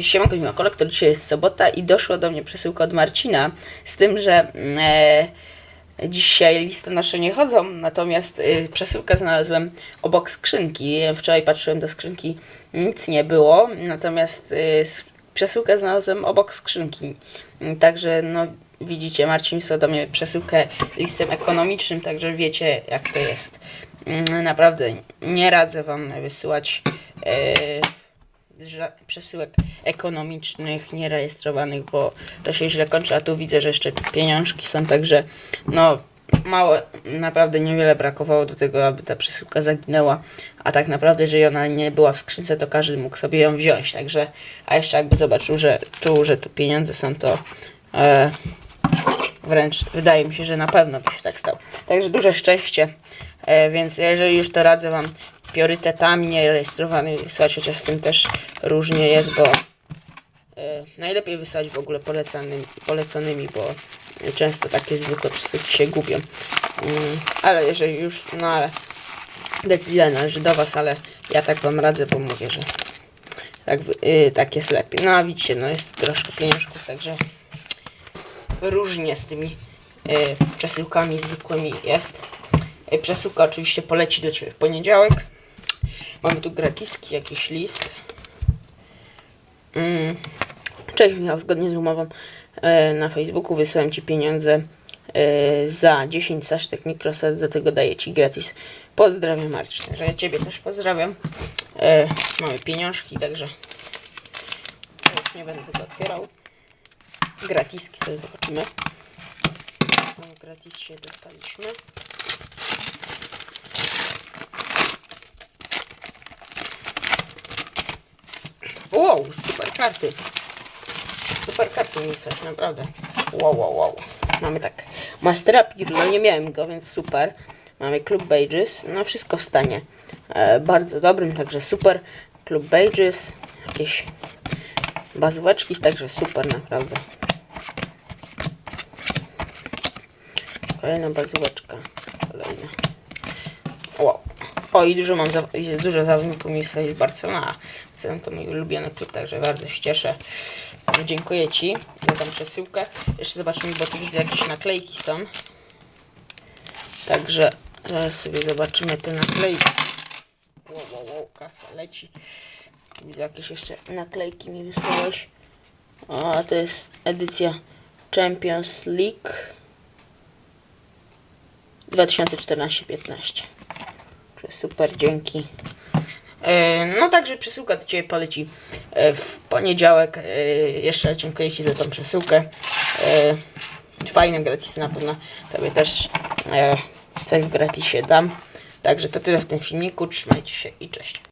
Siemanko, Miła Kolektor, dzisiaj jest sobota i doszła do mnie przesyłka od Marcina z tym, że mm, e, dzisiaj listonosze nie chodzą, natomiast e, przesyłkę znalazłem obok skrzynki. Wczoraj patrzyłem do skrzynki, nic nie było, natomiast e, przesyłkę znalazłem obok skrzynki. Mm, Także no widzicie, Marcin wysłał do mnie przesyłkę listem ekonomicznym, także wiecie jak to jest. Mm, Naprawdę nie radzę wam wysyłać e, przesyłek ekonomicznych, nierejestrowanych, bo to się źle kończy, a tu widzę, że jeszcze pieniążki są, także no mało, naprawdę niewiele brakowało do tego, aby ta przesyłka zaginęła, a tak naprawdę, jeżeli ona nie była w skrzynce, to każdy mógł sobie ją wziąć, także, a jeszcze jakby zobaczył, że czuł, że tu pieniądze są, to e, wręcz wydaje mi się, że na pewno by się tak stało. Także duże szczęście, e, więc jeżeli już to radzę Wam priorytetami nierejestrowanymi wysłać, chociaż z tym też różnie jest, bo e, najlepiej wysłać w ogóle polecanymi, poleconymi, bo często takie zwykłe przesyłki się gubią. Mm, ale jeżeli już, no ale decyzja należy do Was, ale ja tak Wam radzę, bo mówię, że tak, y, tak jest lepiej. No a widzicie, no jest troszkę pieniążków, także różnie z tymi e, przesyłkami zwykłymi jest. E, przesyłka oczywiście poleci do Ciebie w poniedziałek. Mamy tu gratiski, jakiś list. Mm. Cześć Michał, zgodnie z umową e, na Facebooku wysyłam Ci pieniądze e, za 10 sasztek mikroset, dlatego daję Ci gratis. Pozdrawiam Marcin, także ja Ciebie też pozdrawiam. E, mamy pieniążki, także już nie będę tego otwierał gratiski sobie zobaczymy. O, gratis się dostaliśmy. Wow, super karty. Super karty mi coś, naprawdę. Wow, wow, wow. Mamy tak. Mastera Pirlo, nie miałem go, więc super. Mamy Club Pages, no wszystko w stanie. E, bardzo dobrym, także super. Club Pages, jakieś bazóweczki, także super naprawdę. Kolejna bazóweczka. Kolejna. Wow. O i dużo mam, za- jest dużo zawodników miejsca z Barcelona. Chcę to mój ulubiony klub, także bardzo się cieszę. Dziękuję Ci tą przesyłkę. Jeszcze zobaczymy, bo tu widzę jakieś naklejki są. Także zaraz sobie zobaczymy te naklejki. Wow, wow, wow, kasa leci. Widzę jakieś jeszcze naklejki mi wysłałeś. A to jest edycja Champions League 2014-15. Super, dzięki. E, No także przesyłka do Ciebie poleci e, w poniedziałek. E, Jeszcze dziękuję Ci za tą przesyłkę. Fajne gratisy na pewno Tobie też coś w gratisie dam. Także to tyle w tym filmiku. Trzymajcie się i cześć.